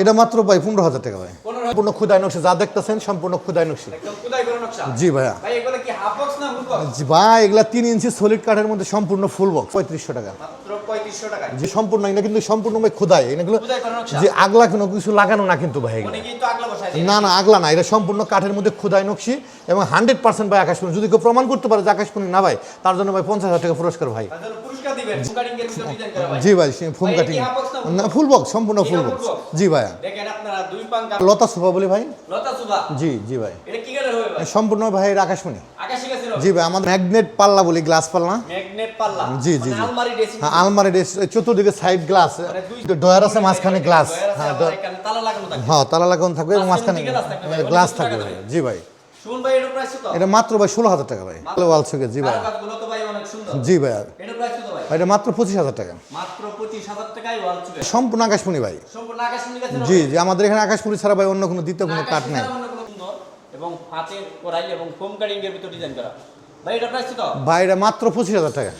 এটা মাত্র ভাই পনেরো হাজার টাকা ভাই। সম্পূর্ণ খুদাই নকশি যা দেখতেছেন সম্পূর্ণ খুদাই নকশি। জি ভাইয়া। ভাই এগুলো জি ভাই এগুলা তিন ইঞ্চি সলিড কাঠের মধ্যে সম্পূর্ণ ফুল বক্স পঁয়ত্রিশশো টাকা। যে সম্পূর্ণ এটা কিন্তু সম্পূর্ণ ভাই খুদাই এগুলো যে আগলা কোনো কিছু লাগানো না কিন্তু ভাই এগুলো। না না আগলা না এটা সম্পূর্ণ কাঠের মধ্যে খুদাই নকশি এবং হান্ড্রেড পার্সেন্ট ভাই আকাশমণি যদি কেউ প্রমাণ করতে পারে যে আকাশমণি না ভাই তার জন্য ভাই পঞ্চাশ হাজার টাকা পুরস্কার ভাই। দিবেন ভাই। জি ভাই ফুম ভাই, কাটিং না ফুল বক্স সম্পূর্ণ ফুল বক্স জি ভাইয়া। দেখেন আপনারা দুই পাঙ্কা লতা সোফা বলি ভাই? লতা জি জি ভাই। এটা কি কালার হবে ভাই? সম্পূর্ণ ভাই আকাশমণি। আকাশি জি ভাই আমাদের ম্যাগনেট পাল্লা বলি গ্লাস পাল্লা ম্যাগনেট পাল্লা। জি, জি, মানে জি। আলমারি ড্রেসিং হ্যাঁ আলমারি ডেস- চতুর্দিকে সাইড গ্লাস ডয়ার আছে মাঝখানে গ্লাস হ্যাঁ তালা লাগানো থাকে হ্যাঁ তালা লাগানো থাকবে এবং মাঝখানে থাকবে। ভাই, গ্লাস থাকবে ভাই। জি ভাই। ভাই এটা মাত্র ভাই ষোলো হাজার টাকা ভাই। ওয়াল থেকে জি ভাই। ভাই জি ভাই ভাই এটা মাত্র পঁচিশ হাজার টাকা। মাত্র পঁচিশ হাজার টাকায় সম্পূর্ণ আকাশমণি ভাই। সম্পূর্ণ আকাশমণি জি জি আমাদের এখানে আকাশমণি ছাড়া ভাই অন্য কোনো দ্বিতীয় কোনো কাঠ নেই। এবং হাতে করাই এবং ফোম কাটিং এর ভিতর ডিজাইন করা। ভাই এটার প্রাইস কত? ভাই এটা মাত্র টাকা।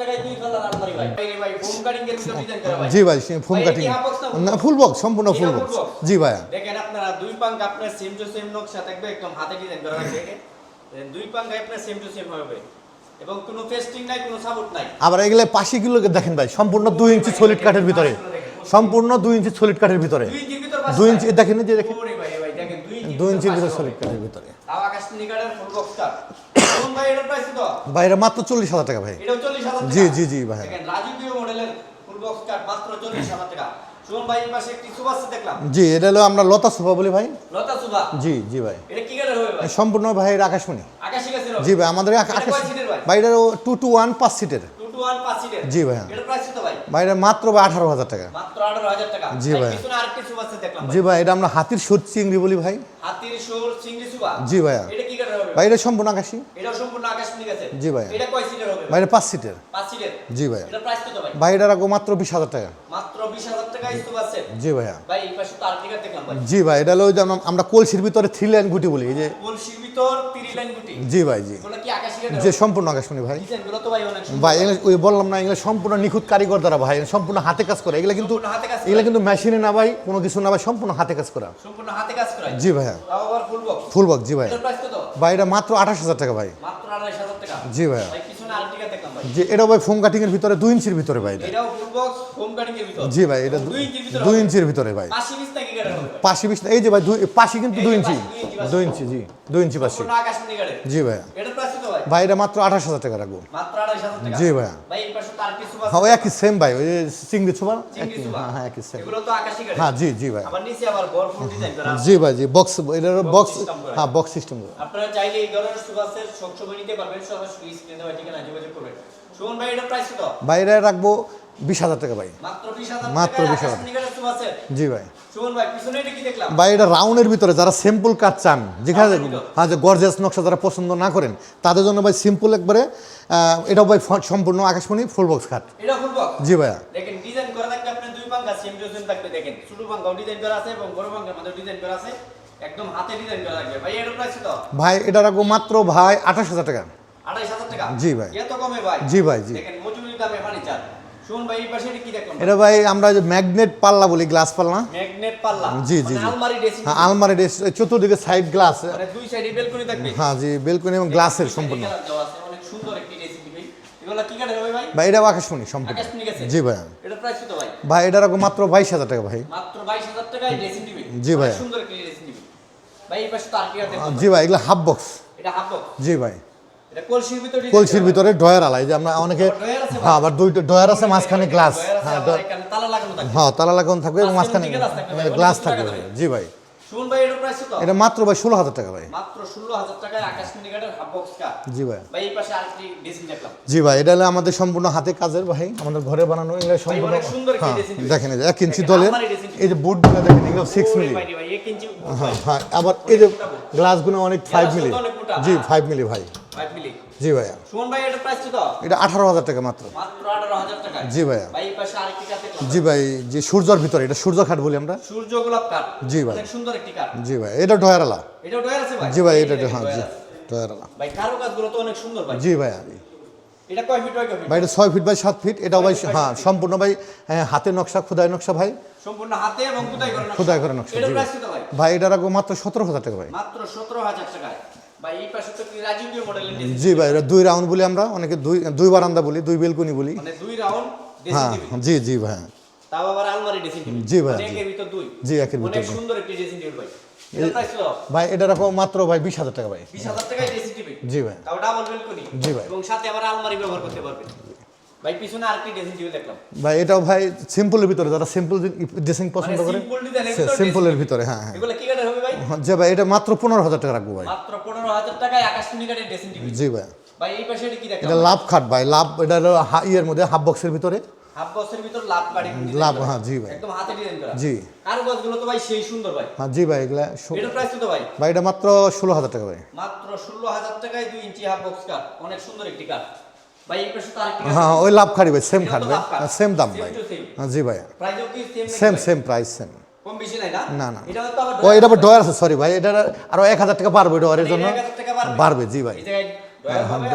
টাকায় দুই কালার আলমারি ভাই। ভাই ভাই ফোম কাটিং এর ভিতর ডিজাইন করা ভাই। জি ভাই ভাই, কাটিং। এটা কি না ফুল বক্স সম্পূর্ণ এটা ফুল বক্স জি দেখেন আপনারা দুই পাঙ্ক আপনার সেম টু সেম নকশা থাকবে একদম হাতে ডিজাইন করা থাকবে। দুই পাঙ্ক আপনার সেম টু সেম হবে। এবং কোনো পেস্টিং নাই কোনো সাপোর্ট নাই। আবার এগুলো পাশিগুলোকে দেখেন ভাই সম্পূর্ণ দুই ইঞ্চি সলিড কাঠের ভিতরে। সম্পূর্ণ দুই ইঞ্চি সলিড কাঠের ভিতরে। দুই ইঞ্চি দেখেন যে দেখেন। দুই ইঞ্চির ভিতরে সলিড কাঠের ভিতরে। ভাই বাইরে মাত্র চল্লিশ হাজার টাকা ভাই। জি, জি, জি, ভাই। জি এটা হলো আমরা লতা সোফা বলি ভাই। জি জি ভাই। এটা সম্পূর্ণ ভাই আকাশমণি। জি ভাই আমাদের এটা আকাশ ভাই? এটা টু টু ওয়ান পাঁচ সিটের জি ভাইয়া। ভাই? বাইরে মাত্র ভাই আঠারো হাজার টাকা। জি ভাই। জি ভাই এটা আমরা হাতির সুর চিংড়ি বলি ভাই। জি ভাইয়া। এটা ভাই এটা সম্পূর্ণ আকাশি। জি ভাইয়া। এটা বাইরে পাঁচ সিটের জি ভাইয়া। ভাই ভাই? এটা রাখব মাত্র বিশ হাজার টাকা। জি ভাইয়া। জি ভাই এটা হলো আমরা- কলসির ভিতরে থ্রি লাইন গুটি বলি এই যে জি ভাই জি। যে সম্পূর্ণ আকাশমণি ভাই। ভাই ওই বললাম না এগুলো সম্পূর্ণ নিখুঁত কারিগর দ্বারা ভাই সম্পূর্ণ হাতে কাজ করে। এগুলো কিন্তু এগুলো কিন্তু মেশিনে না ভাই কোনো কিছু না ভাই সম্পূর্ণ হাতে কাজ করা। সম্পূর্ণ হাতে কাজ করা। জি ভাই ফুলবক ফুল বক্স জি ভাই ভাই এটা মাত্র আঠাশ হাজার টাকা ভাই। মাত্র টাকা? জি ভাইয়া। ভাই যে এটা ভাই ফোম কাটিং এর ভিতরে দুই ইঞ্চির ভিতরে ভাই এটা। এটাও ফুল বক্স ফোম কাটিং এর ভিতর। জি ভাই এটা দু- দুই ইঞ্চির ভিতরে দুই হবে। ইঞ্চির ভিতরে ভাই। পাশি বিশ নাকি কাটার হবে? ভাই? পাশি বিশ এই যে ভাই দুই পাশি কিন্তু এই দুই ইঞ্চি। পাশি, দুই ইঞ্চি জি দুই ইঞ্চি পাশি। কাটে জি প্রাইস কত ভাই? ভাই এটা মাত্র আঠাশ হাজার টাকা রাখব। মাত্র আড়াইশ হাজার টাকা। জি ভাইয়া। ভাই এই পাশে তো আরেকটি সুবাস হ্যাঁ একই সেম ভাই ওই চিংড়ি একই হ্যাঁ হ্যাঁ একই সেম এগুলো তো আকাশি কাটে হ্যাঁ জি জি ভাই। আবার নিচে আবার ডিজাইন করা জি ভাই জি বক্স এটার বক্স হ্যাঁ বক্স সিস্টেম আপনারা চাইলে এই ধরনের সুবাসের সবসময় নিতে পারবেন সরাসরি স্ক্রিনে দেওয়া ঠিকানা যোগাযোগ করবেন। ভাই এটার প্রাইস কত? বাইরে রাখব বিশ হাজার টাকা ভাই। মাত্র বিশ হাজার মাত্র টাকায় 20,000 আকাশ নিগারের সুবাসের জি ভাই। ভাই এটা এটা রাউন্ডের ভিতরে যারা সিম্পল কাজ চান যেখানে হ্যাঁ যে গর্জিয়াস নকশা যারা পছন্দ না করেন তাদের জন্য ভাই সিম্পল একবারে এটাও ভাই সম্পূর্ণ আকাশমণি ফুল বক্স খাট এটা জি ভাইয়া। দেখেন ডিজাইন করা থাকবে আপনি দুই পাঙ্গা সেম সেম থাকবে দেখেন। ছোট পাঙ্গাও ডিজাইন করা আছে এবং বড় পাঙ্গার মধ্যে ডিজাইন করা আছে। একদম হাতে ডিজাইন করা থাকবে। ভাই এটার প্রাইস কত? ভাই এটা রাখব মাত্র ভাই আঠাশ হাজার টাকা। টাকা? জি ভাই। এত কমে ভাই? জি ভাই, জি। দেখেন মজুরি দামে ফার্নিচার ভাই পাশে এটা কি এটা ভাই আমরা যে ম্যাগনেট পাল্লা বলি গ্লাস পাল্লা ম্যাগনেট পাল্লা। জি, জি, মানে জি। আলমারি ড্রেসিং হ্যাঁ আলমারি চতুর্দিকে সাইড গ্লাস মানে দুই সাইডে বেলকনি থাকবে। হ্যাঁ জি বেলকনি এবং গ্লাসের সম্পূর্ণ। অনেক সুন্দর একটি ভাই এগুলো কি কাটে হবে ভাই? ভাই এটাও আকাশমণি সম্পূর্ণ। জি ভাই। এটার প্রাইস কত ভাই? ভাই এটা রাখব মাত্র বাইশ হাজার টাকা ভাই। মাত্র বাইশ হাজার টাকায় ড্রেসিং টিভি জি ভাই। সুন্দর একটি ড্রেসিং টিভি ভাই এই পাশে তো আর কি আছে? জি ভাই এগুলো হাফ বক্স এটা হাফ বক্স জি ভাই। কলসির ভিতরে ডয়ার আলাই যে আমরা অনেকে ড্রয়ার? হ্যাঁ আবার দুইটা ডয়ার আছে মাঝখানে গ্লাস। হ্যাঁ হ্যাঁ তালা লাগানো থাকবে এবং মাঝখানে ভাই, গ্লাস থাকবে। ভাই জি ভাই। এটা মাত্র ভাই ষোলো হাজার টাকা ভাই। জি ভাই। জি ভাই এটা হলো আমাদের সম্পূর্ণ হাতে কাজের ভাই আমাদের ঘরে বানানো এগুলো সম্পূর্ণ হ্যাঁ। দেখেন যে এক ইঞ্চি দলের। এই যে বুটগুলো দেখেন এগুলো সিক্স মিলি হ্যাঁ হ্যাঁ আবার এই যে গ্লাসগুলো অনেক ফাইভ মিলি জি। ফাইভ মিলি ভাই। জি ভাইয়া। সুমন ভাই এটার প্রাইস কত? এটা আঠারো হাজার টাকা মাত্র। মাত্র আঠারো হাজার টাকা। জি ভাইয়া। ভাই পাশে আরেকটি দেখলাম। জি ভাই যে সূর্যর ভিতরে এটা সূর্য খাট বলি আমরা? সূর্য গোলাপ কাঠ জি ভাই। সুন্দর একটি কাঠ জি ভাই এটা ডয়ারালা এটাও ডয়ার আছে ভাই? জি ভাই এটা হ্যাঁ জি ডয়ারালা ভাই কারও কাজগুলো তো অনেক সুন্দর ভাই। জি ভাইয়া জি। এটা কয় ফিট বাই কয় ফিট ভাই এটা ছয় ফিট বাই সাত ফিট এটাও ভাই হ্যাঁ সম্পূর্ণ ভাই হাতের নকশা খোদাই নকশা ভাই। সম্পূর্ণ হাতে এবং কোথায় করে খোদাই করা নকশা এটা জি। প্রাইস কত ভাই? ভাই এটা রাখব মাত্র সতেরো হাজার টাকা ভাই। মাত্র সতেরো হাজার জি ভাই দুই রাউন্ড বলি আমরা অনেকে দুই দুই বারান্দা বলি দুই বেলকুনি বলি। মানে দুই রাউন্ড হ্যাঁ জি জি ভাই। তাও আবার আলমারি ড্রেসিং টেবিল জি ভাই, মানে জি। একের ভিতর দুই। জি, একের ভিতর অনেক সুন্দর একটি ড্রেসিং টেবিল ভাই। এটা ভাই মাত্র ভাই বিশ হাজার টাকা ভাই। বিশ হাজার টাকায় ড্রেসিং টেবিল জি ভাই। তাও ডাবল বেলকনি জি ভাই। এবং সাথে আবার আলমারি ব্যবহার করতে পারবেন ভাই পিছনে আরেকটি ড্রেসিং টেবিল দেখলাম? ভাই এটাও ভাই সিম্পলের ভিতরে যারা সিম্পল ড্রেসিং পছন্দ মানে করে সিম্পলের ভিতরে হ্যাঁ হ্যাঁ। এগুলো কি কাঠের হবে ভাই? যে ভাই এটা মাত্র পনেরো হাজার টাকা রাখব ভাই। মাত্র পনেরো হাজার টাকায় আকাশমণি কাঠের ড্রেসিং টেবিল জি ভাই। ভাই এই পাশে এটা কি এটা লাভ খাট ভাই লাভ এটা হলো ইয়ের মধ্যে হাফ বক্সের ভিতরে। হাফ বক্সের ভিতর লাভ কাটিং লাভ হ্যাঁ জি ভাই। একদম হাতে ডিজাইন করা। জি। কারুকাজগুলো তো ভাই সেই সুন্দর ভাই। হ্যাঁ জি ভাই এগুলা প্রাইস ভাই? ভাই এটা মাত্র ষোলো হাজার টাকা ভাই। মাত্র ষোলো হাজার টাকায় দুই ইঞ্চি হাফ বক্স কাঠ। অনেক সুন্দর একটি কাঠ। হ্যাঁ ওই লাভ খাড়ি ভাই সেম খাট ভাই। সেম দাম ভাই। হ্যাঁ, জি ভাই? সেম সেম প্রাইস সেম না? না, ও এটা ডয়ার আছে সরি ভাই। এটা আরও এক হাজার টাকা বাড়বে ডয়ারের জন্য। বাড়বে। জি ভাই।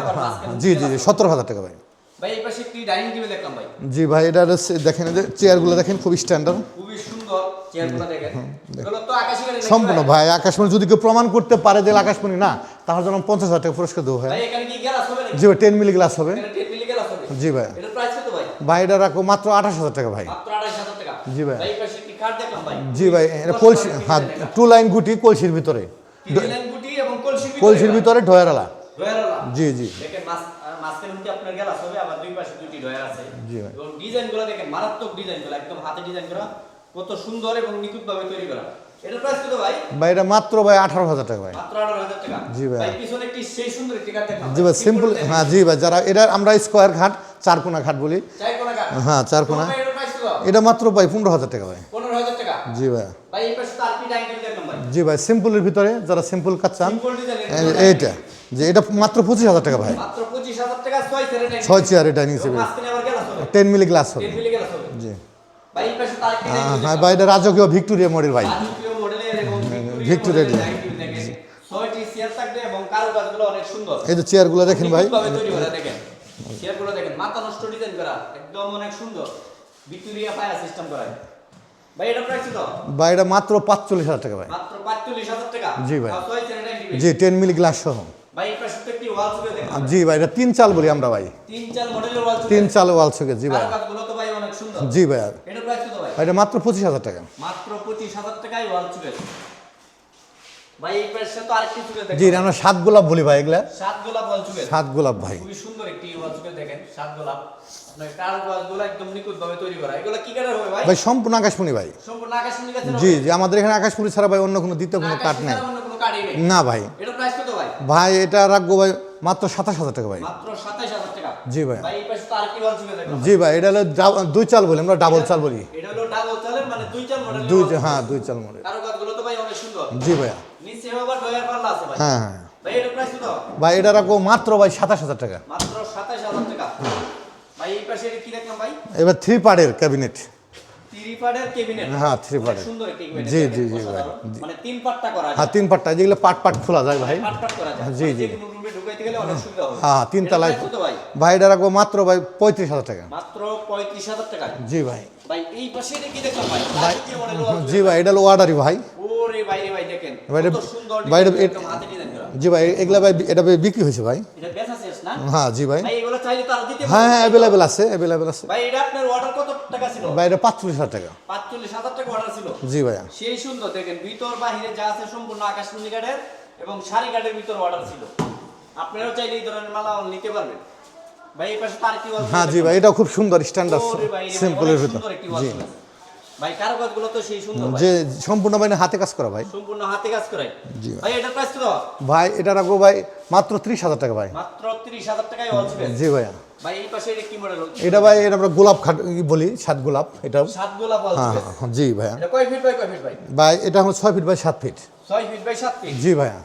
আবার মাঝখানে জি জি জি সতেরো হাজার টাকা ভাই। ভাই এই পাশে একটি ডাইনিং টেবিল দেখলাম ভাই। জি ভাই এটা দেখেন যে চেয়ারগুলো দেখেন খুব স্ট্যান্ডার্ড সম্পূর্ণ ভাই? আকাশমণি যদি কেউ প্রমাণ করতে পারে যে আকাশমণি না তাহলে জন্য পঞ্চাশ হাজার টাকা পুরস্কার হবে নাকি? জি ভাই টেন মিলি গ্লাস হবে। এখানে 10 মিলি গ্লাস হবে। জি ভাই। ভাই? এটা রাখো মাত্র আঠাশ হাজার টাকা ভাই। মাত্র 28000 টাকা। জি ভাই। জি ভাই এটা কলসি হ্যাঁ টু লাইন গুটি কলসির ভিতরে। কলসির ভিতরে? ঢয়ারালা জি জি। দেখেন মাছ আহ, মাঝখানে মধ্যে আপনার গ্লাস হবে আবার দুই পাশে দুটি ডয়ার আছে। জি ভাই। এবং ডিজাইনগুলো দেখেন মারাত্মক ডিজাইনগুলো একদম হাতে ডিজাইন করা। কত সুন্দর এবং নিখুঁতভাবে তৈরি করা। এটার প্রাইস কত ভাই? ভাই এটা মাত্র ভাই আঠারো হাজার টাকা ভাই। মাত্র 18000 টাকা। জি ভাই। ভাই পিছনে একটি সেই সুন্দর একটি জি ভাই সিম্পল হ্যাঁ জি ভাই যারা এটা আমরা স্কোয়ার ঘাট চার কোনা ঘাট বলি। হ্যাঁ চার কোনা ভাই এটার প্রাইস কত? এটা মাত্র ভাই পনেরো হাজার টাকা ভাই। 15000 টাকা। জি ভাই। এই পাশে ডাইনিং জি ভাই সিম্পলের ভিতরে যারা সিম্পল কাজ চান এইটা। যে এটা মাত্র পঁচিশ হাজার টাকা ভাই। মাত্র 25000 টাকা ছয় ডাইনিং চেয়ারে ডাইনিং মাঝখানে আবার গ্লাস হবে। টেন মিলি গ্লাস হবে। 10 মিলি গ্লাস হবে জি ভাই এই পাশে তো আরেকটি হ্যাঁ, হ্যাঁ ভাই এটা রাজকীয় ভিক্টোরিয়া মডেল ভাই। এবং ভিক্টোরিয়া সুন্দর। এই যে চেয়ারগুলো দেখেন ভাই। দেখেন। চেয়ারগুলো দেখেন মাথা নষ্ট ডিজাইন করা একদম অনেক সুন্দর। ভিক্টোরিয়া ফায়ার সিস্টেম করা। ভাই এটা প্রাইস কত? ভাই এটা মাত্র পাঁচচল্লিশ হাজার টাকা ভাই। মাত্র 45000 টাকা? জি ভাই। জি টেন মিলি গ্লাস সহ। ভাই এই পাশে একটি ওয়াল সুকে দেখেন। জি ভাই এটা তিন চাল বলি আমরা ভাই। তিন চার মডেলের ওয়াল সুকে তিন চাল ওয়াল সুকে জি ভাই। জি ভাইয়া। এটা ভাই ভাই? এটা মাত্র পঁচিশ হাজার টাকা। মাত্র 25000 টাকায় ওয়াল জি এটা আমরা সাত গোলাপ বলি ভাই এগুলা। সাত গোলাপ সাত গোলাপ ভাই। খুবই সুন্দর একটি দেখেন সাত গোলাপ। ভাই? সম্পূর্ণ আকাশমণি ভাই। জি জি আমাদের এখানে আকাশমণি ছাড়া ভাই অন্য কোনো দ্বিতীয় কোনো কাঠ নাই। না ভাই। ভাই? এটা রাখব ভাই মাত্র সাতাশ হাজার টাকা ভাই। মাত্র 27000 টাকা। জি ভাই। জি ভাই এটা হলো দুই চাল বলি আমরা ডাবল চাল বলি। এটা হলো ডাবল চালের মানে দুই চাল মডেল দুই হ্যাঁ দুই চাল মডেল কারুকাজগুলো তো ভাই অনেক সুন্দর। জি ভাইয়া। নিচে আবার ডয়ার পাল্লা আছে ভাই। হ্যাঁ হ্যাঁ। ভাই এটা প্রাইস কত? ভাই এটা রাখব মাত্র ভাই সাতাশ হাজার টাকা। মাত্র 27000 টাকা। ভাই এই পাশে কি দেখলাম ভাই? এবার থ্রি পার্টের ক্যাবিনেট ক্যাবিনেট হ্যাঁ, part সুন্দর একটি জি, জি, জি, ভাই। মানে তিন পাটটা করা হ্যাঁ তিন যেগুলো পাট খোলা যায় ভাই। করা যায়। জি, জি। হ্যাঁ তিন তলায় ভাই? ভাই এটা রাখব মাত্র ভাই পঁয়ত্রিশ হাজার টাকা। মাত্র 35000 টাকা? জি ভাই। ভাই এই পাশে কি দেখলাম ভাই? ভাই রাজকীয় model ওয়াল জি ভাই এটা অর্ডারই ভাই। ওরে বাইরে ভাই দেখেন ভাই, এটা- ভাই, এটা- জি ভাই এগুলা ভাই এটা ভাই বিক্রি হয়েছে ভাই। এটা হ্যাঁ জি ভাই। ভাই হ্যাঁ হ্যাঁ অ্যাভেলেবেল আছে অ্যাভেলেবেল আছে। ভাই এটা আপনার অর্ডার কত টাকা ছিল? ভাই এটা পাঁচচল্লিশ হাজার টাকা। পাঁচচল্লিশ হাজার টাকা অর্ডার ছিল। জি ভাইয়া। সেই সুন্দর দেখেন ভিতর বাহিরে যা আছে সম্পূর্ণ আকাশমণি কাঠের এবং শাড়ি কাঠের ভিতর অর্ডার ছিল। আপনারাও চাইলে এই ধরনের মালা নিতে পারবেন। ভাই এই পাশে তার কি হ্যাঁ জি ভাই এটাও খুব সুন্দর স্ট্যান্ডার্ড ভাই, সিম্পলের ভিতর। জি। ভাই কারুকাজগুলো তো সেই সুন্দর যে সম্পূর্ণ ভাই হাতে কাজ করা ভাই। সম্পূর্ণ হাতে কাজ করাই। জি। ভাই এটার প্রাইস কত? ভাই এটা রাখব ভাই মাত্র ত্রিশ হাজার টাকা ভাই। মাত্র তিরিশ হাজার টাকায় অল জি ভাইয়া। ভাই এই পাশে এটা কি মডেল এটা ভাই এটা আমরা গোলাপ খাট বলি সাত গোলাপ এটাও সাত গোলাপ অল হ্যাঁ হ্যাঁ, জি ভাইয়া। এটা কয় ফিট বাই কয় ফিট ভাই? ভাই এটা হলো ছয় ফিট বাই সাত ফিট ছয় ফিট বাই সাত ফিট জি ভাইয়া।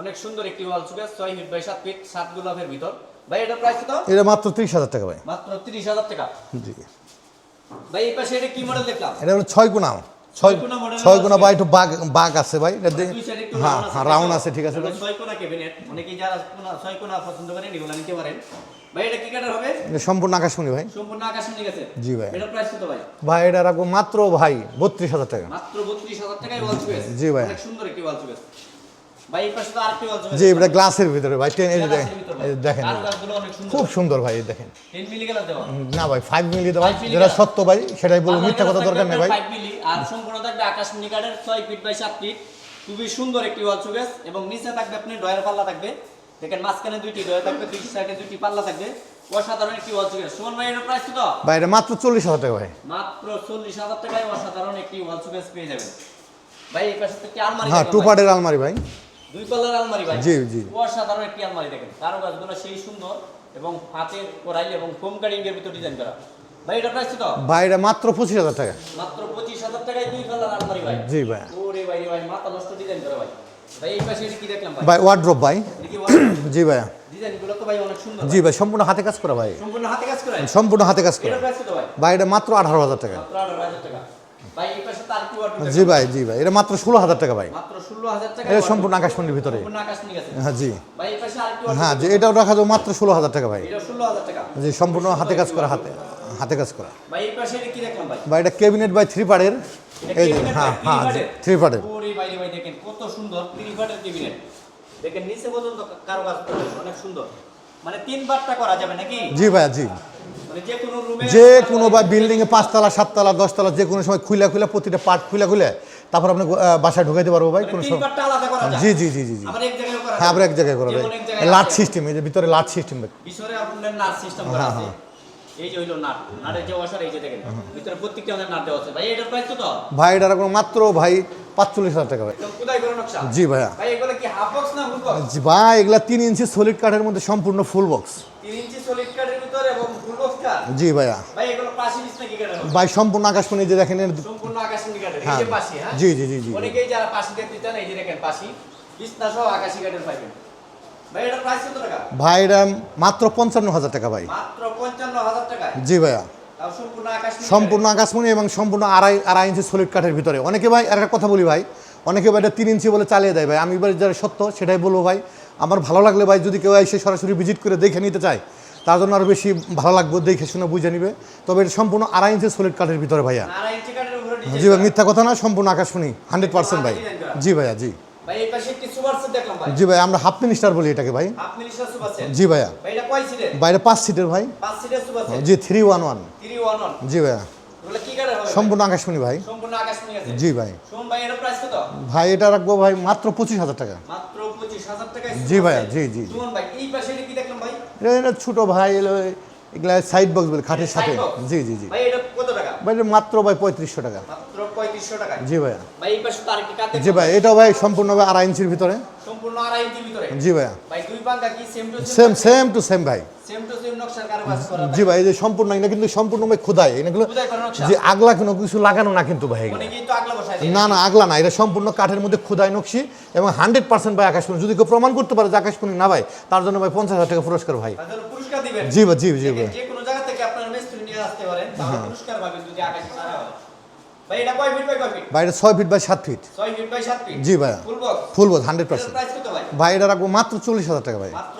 অনেক সুন্দর একটি ওয়াল সুকেস ছয় ফিট বাই সাত ফিট সাত গোলাপের ভিতর। ভাই এটা প্রাইস কত? এটা মাত্র ত্রিশ হাজার টাকা ভাই। মাত্র তিরিশ হাজার টাকা। জি। ভাই এই পাশে এটা কি মডেল দেখলাম? এটা হলো ছয় গুণা। ছয় ছয় আছে। বা একটু বাঘ বাঘ আছে ভাই। এটা হ্যাঁ হ্যাঁ রাউন্ড আছে ঠিক আছে ছয় কোনা ক্যাবিনেট অনেকেই যারা ছয় কোনা পছন্দ করেন এগুলো নিতে পারেন। ভাই এটা কি কাঠের হবে? এটা সম্পূর্ণ আকাশমণি ভাই। সম্পূর্ণ আকাশ নিয়ে গেছে। জি ভাই। এটার প্রাইস কত ভাই? ভাই এটা রাখব মাত্র ভাই বত্রিশ হাজার টাকা। মাত্র বত্রিশ হাজার টাকায় ওয়াল জি ভাই। অনেক সুন্দর একটি ওয়াল জি এটা গ্লাসের ভিতরে ভাই টেন দেখেন। খুব সুন্দর ভাই দেখেন। 10 মিলি গেলাস দেওয়া না ভাই ফাইভ মিলি milli যেটা সত্য ভাই সেটাই বলব। মিথ্যা কথা দরকার নেই ভাই। আর সম্পূর্ণ থাকবে আকাশ 6 ফিট বাই 7 ফিট খুবই সুন্দর একটি ওয়াল এবং নিচে থাকবে আপনি ডয়ার পাল্লা থাকবে। দেখেন মাঝখানে দুইটি ডয়ার থাকবে দুই সাইডে দুইটি পাল্লা থাকবে। অসাধারণ একটি ওয়াল চুকেস সুমন ভাই এর প্রাইস কত? ভাই এটা মাত্র চল্লিশ হাজার টাকা ভাই। মাত্র চল্লিশ হাজার টাকায় অসাধারণ একটি ওয়াল শোকেস পেয়ে যাবেন। ভাই এই পাশে তো একটি আলমারি হ্যাঁ টু পার্টের আলমারি ভাই। দুই পাল্লার আলমারি ভাই। জি, জি। অসাধারণ একটি আলমারি দেখেন। কারও গাছগুলো সেই সুন্দর এবং হাতে করাই এবং ফোম কাটিং এর ভিতর ডিজাইন করা। ভাই এটা প্রাইস তো ভাই এটা মাত্র পঁচিশ হাজার টাকা। মাত্র পঁচিশ হাজার টাকায় দুই পাল্লার আলমারি ভাই। জি ভাই। ওরে ভাই রে ভাই মাথা নষ্ট ডিজাইন করা ভাই। ভাই এই পাশে কি দেখলাম ভাই? ভাই ওয়ার্ড্রপ ভাই। জি ভাই ডিজাইন তো ভাই অনেক সুন্দর জি ভাই। সম্পূর্ণ হাতে কাজ করা ভাই। সম্পূর্ণ হাতে কাজ করা? সম্পূর্ণ হাতে কাজ করা। ভাই? এটা টাকা। মাত্র আঠারো হাজার টাকা ভাই এই পাশে তার কি ওয়ার্ড জি ভাই জি ভাই। এটা মাত্র ষোলো হাজার টাকা ভাই। এটা সম্পূর্ণ আকাশমণির ভিতরে। হ্যাঁ জি। হ্যাঁ জি এটাও রাখা যাবে মাত্র ষোলো হাজার টাকা ভাই। জি সম্পূর্ণ হাতে কাজ করা হাতে হাতে কাজ করা। ভাই এটা ক্যাবিনেট বাই থ্রি এটা এই হ্যাঁ হ্যাঁ জি থ্রি পার্টের ওরে ভাই রে ভাই দেখেন কত সুন্দর তিন বাটের কেবিনেট দেখেন নিচে পর্যন্ত করা আছে, অনেক সুন্দর। মানে তিন বারটা করা যাবে নাকি? জি ভাই জি। যে কোনো রুমে যে কোনো বা বিল্ডিং এ পাঁচতলা সাততলা দশতলা যে কোনো সময় খুলে খুলে প্রতিটা পার্ট খুলে খুলে তারপর আপনি বাসায় ঢুকাইতে পারব ভাই কোনো সময়। জি জি জি জি জি। হ্যাঁ আবার এক জায়গায় করা যায়। লাট সিস্টেম এই যে ভিতরে লাট সিস্টেম হ্যাঁ, আছে। এই যে হইল নাট। নাটের যে ওয়াশার এই যে দেখেন ভিতরে প্রত্যেকটা আমাদের নাট দেওয়া আছে। ভাই এটা মাত্র ভাই পাঁচচল্লিশ হাজার টাকা ভাই। জি ভাইয়া। জি ভাই এগুলা তিন ইঞ্চি সলিড কাঠের মধ্যে সম্পূর্ণ ফুল বক্স তিন ইঞ্চি সলিড কাঠের ভিতরে এবং ফুল বক্স কাঠ জি ভাইয়া। ভাই সম্পূর্ণ আকাশমণি যে দেখেন সম্পূর্ণ আকাশী কাঠের এই হ্যাঁ। যে পাশি হ্যাঁ? জি জি জি জি। অনেকেই যারা পাশি দেখতে চান এই যে দেখেন পাশি বিছনা সহ আকাশী কাঠের পাইবেন ভাই এটা মাত্র পঞ্চান্ন হাজার টাকা ভাই। মাত্র পঞ্চান্ন হাজার টাকা জি ভাইয়া। সম্পূর্ণ আকাশমণি এবং সম্পূর্ণ আড়াই আড়াই ইঞ্চি সলিড কাঠের ভিতরে। অনেকে ভাই আর একটা কথা বলি ভাই অনেকে ভাই এটা তিন ইঞ্চি বলে চালিয়ে দেয় ভাই। আমি এবার যারা সত্য সেটাই বলব ভাই আমার ভালো লাগলে ভাই যদি কেউ এসে সরাসরি ভিজিট করে দেখে নিতে চায় তার জন্য আরও বেশি ভালো লাগবে দেখে শুনে বুঝে নিবে। তবে এটা সম্পূর্ণ আড়াই ইঞ্চি সলিড কাঠের ভিতরে ভাইয়া। জি ভাই মিথ্যা কথা না সম্পূর্ণ আকাশমণি হান্ড্রেড পার্সেন্ট ভাই। জি ভাইয়া জি। জি ভাই আমরা হাফ মিনিস্টার বলি এটাকে ভাই। জি ভাইয়া। বাইরে পাঁচ সিটের ভাই। জি থ্রি ওয়ান ওয়ান জি ভাইয়া। সম্পূর্ণ আকাশমণি ভাই। আকাশ জি ভাই। ভাই এটা রাখব ভাই মাত্র পঁচিশ হাজার টাকা। জি ভাইয়া, জি, জি। ভাই? এটা ছোট ভাই এলো এগুলা সাইড বক্স বলে খাটের সাথে। জি জি জি। জি জি ভাই মাত্র ভাই পঁয়ত্রিশশো টাকা। মাত্র পঁয়ত্রিশশো টাকা। জি ভাইয়া ভাই এই পাশে কাতে জি ভাই এটাও ভাই সম্পূর্ণ ভাই আড়াই ইঞ্চির ভিতরে। সম্পূর্ণ আড়াই ইঞ্চির ভিতরে? জি ভাইয়া ভাই দুই পাঙ্কা কি same to same same to same ভাই। সেম টু সেম নকশার কারুকাজ করা জি ভাই। এই যে সম্পূর্ণ এটা কিন্তু সম্পূর্ণ ভাই খোদাই। এগুলো যে আগলা কোনো কিছু লাগানো না কিন্তু ভাই এগুলো। অনেকেই তো আগলা দেয়। না না আগলা না এটা সম্পূর্ণ কাঠের মধ্যে খোদাই নকশি এবং হান্ড্রেড পার্সেন্ট ভাই আকাশমণি যদি কেউ প্রমাণ করতে পারে যে আকাশমণি না ভাই তার জন্য ভাই পঞ্চাশ হাজার টাকা পুরস্কার ভাই। পুরস্কার দিবেন। জি ভাই জি জি ভাই যে কোনো জায়গা থেকে আপনার মিস্ত্রি নিয়ে আসতে পারেন তাহলে পুরস্কার পাবেন যদি আকাশে সারা হয়। ভাই এটা কয় ফিট বাই কয় ফিট ভাই এটা ছয় ফিট বাই সাত ফিট ছয় ফিট বাই সাত ফিট জি ভাই ফুল বক্স বক্স ভাই? এটা রাখব মাত্র চল্লিশ হাজার টাকা ভাই। মাত্র